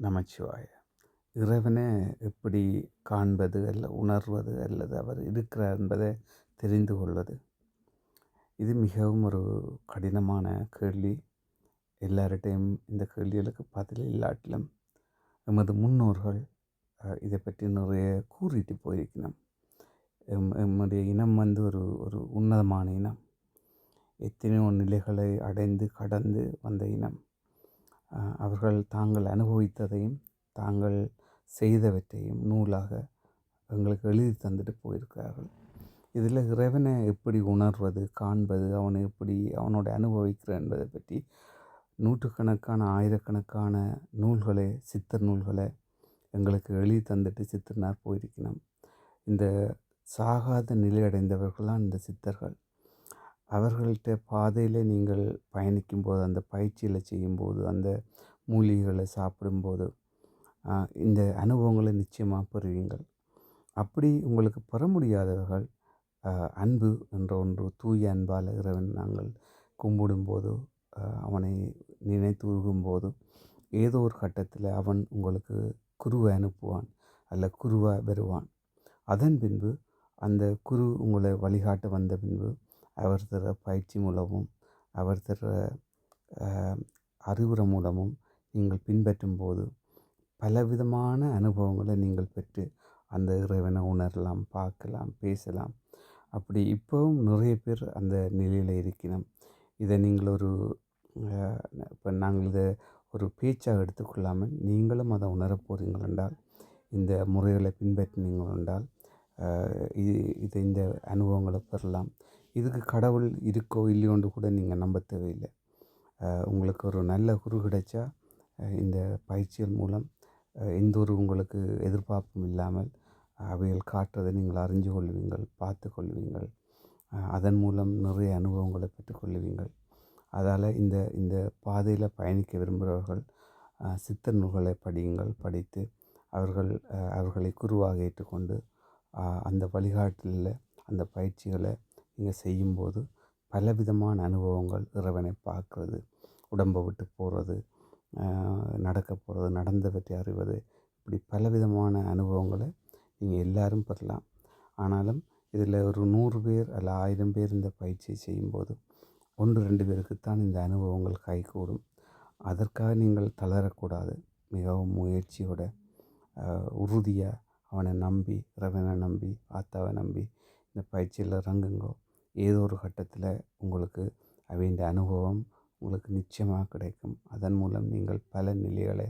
நமச்சிவாய. இறைவனை எப்படி காண்பது அல்ல உணர்வது அல்லது அவர் இருக்கிறார் என்பதை தெரிந்து கொள்வது? இது மிகவும் ஒரு கடினமான கேள்வி. எல்லார்டையும் இந்த கேள்விகளுக்கு பதில் இல்லாட்டிலும் எமது முன்னோர்கள் இதை பற்றி நிறைய கூறிட்டு போயிருக்கணும். எம் எம்முடைய இனம் வந்து ஒரு ஒரு உன்னதமான இனம். எத்தனையோ நிலைகளை அடைந்து கடந்து வந்த இனம். அவர்கள் தாங்கள் அனுபவித்ததையும் தாங்கள் செய்தவற்றையும் நூலாக எங்களுக்கு எழுதி தந்துட்டு போயிருக்கிறார்கள். இதில் இறைவனை எப்படி உணர்வது காண்பது அவனை எப்படி அவனோட அனுபவிக்கிற என்பதை பற்றி நூற்றுக்கணக்கான ஆயிரக்கணக்கான நூல்களை சித்தர் நூல்களை எங்களுக்கு எழுதி தந்துட்டு சித்தர்னார் போயிருக்கணும் இந்த சாகாத நிலையடைந்தவர்கள்லாம் இந்த சித்தர்கள். அவர்கள்ட்ட பாதையில் நீங்கள் பயணிக்கும்போது அந்த பயிற்சியில் செய்யும்போது அந்த மூலிகைகளை சாப்பிடும்போது இந்த அனுபவங்களை நிச்சயமாக பெறுவீங்கள் அப்படி உங்களுக்கு பெற முடியாதவர்கள் அன்பு என்ற ஒன்று தூய அன்பால் இறைவன் நாங்கள் கும்பிடும்போது அவனை நினைத்து உருகும்போது ஏதோ ஒரு கட்டத்தில் அவன் உங்களுக்கு குருவை அனுப்புவான் அல்ல குருவாக வருவான். அதன் பின்பு அந்த குரு உங்களை வழிகாட்ட வந்த பின்பு அவர் தர பயிற்சி மூலமும் அவர் தர அறிவுரை மூலமும் நீங்கள் பின்பற்றும் போது பலவிதமான அனுபவங்களை நீங்கள் பெற்று அந்த இறைவனை உணரலாம் பார்க்கலாம் பேசலாம். அப்படி இப்போவும் நிறைய பேர் அந்த நிலையில் இருக்கணும் இதை நீங்கள் ஒரு இப்போ நாங்கள் இதை ஒரு பேச்சாக எடுத்துக்கொள்ளாமல் நீங்களும் அதை உணரப் போகிறீங்கள் என்றால் இந்த முறைகளை பின்பற்றினீங்கள் என்றால் இது இது இந்த அனுபவங்களை பெறலாம். இதுக்கு கடவுள் இருக்கோ இல்லையோன்னு கூட நீங்கள் நம்ப தேவையில்லை. உங்களுக்கு ஒரு நல்ல குரு கிடைச்சா இந்த பயிற்சிகள் மூலம் எந்த ஒரு உங்களுக்கு எதிர்பார்ப்பும் இல்லாமல் அவைகள் காட்டுறதை நீங்கள் அறிஞ்சு கொள்வீங்கள் பார்த்து கொள்வீங்கள். அதன் மூலம் நிறைய அனுபவங்களை பெற்றுக்கொள்வீங்கள் அதால் இந்த இந்த பாதையில் பயணிக்க விரும்புகிறவர்கள் சித்த நூல்களை படியுங்கள் படித்து அவர்கள் அவர்களை குருவாக ஏற்றுக்கொண்டு அந்த வழிகாட்டலில் அந்த பயிற்சிகளை நீங்கள் செய்யும்போது பலவிதமான அனுபவங்கள் இறைவனை பார்க்குறது. உடம்பை விட்டு போகிறது நடக்க போகிறது நடந்தவற்றை அறிவது இப்படி பலவிதமான அனுபவங்களை நீங்கள் எல்லாரும் பெறலாம். ஆனாலும் இதில் ஒரு நூறு பேர் அல்ல ஆயிரம் பேர் இந்த பயிற்சியை செய்யும்போது ஒன்று ரெண்டு பேருக்குத்தான் இந்த அனுபவங்கள் கைகூடும். அதற்காக நீங்கள் தளரக்கூடாது. மிகவும் முயற்சியோட உறுதியாக அவனை நம்பி இறைவனை நம்பி ஆத்தாவை நம்பி இந்த பயிற்சியில் இறங்குங்கோ. ஏதோ ஒரு கட்டத்தில் உங்களுக்கு அவையின் அனுபவம் உங்களுக்கு நிச்சயமாக கிடைக்கும். அதன் மூலம் நீங்கள் பல நிலைகளை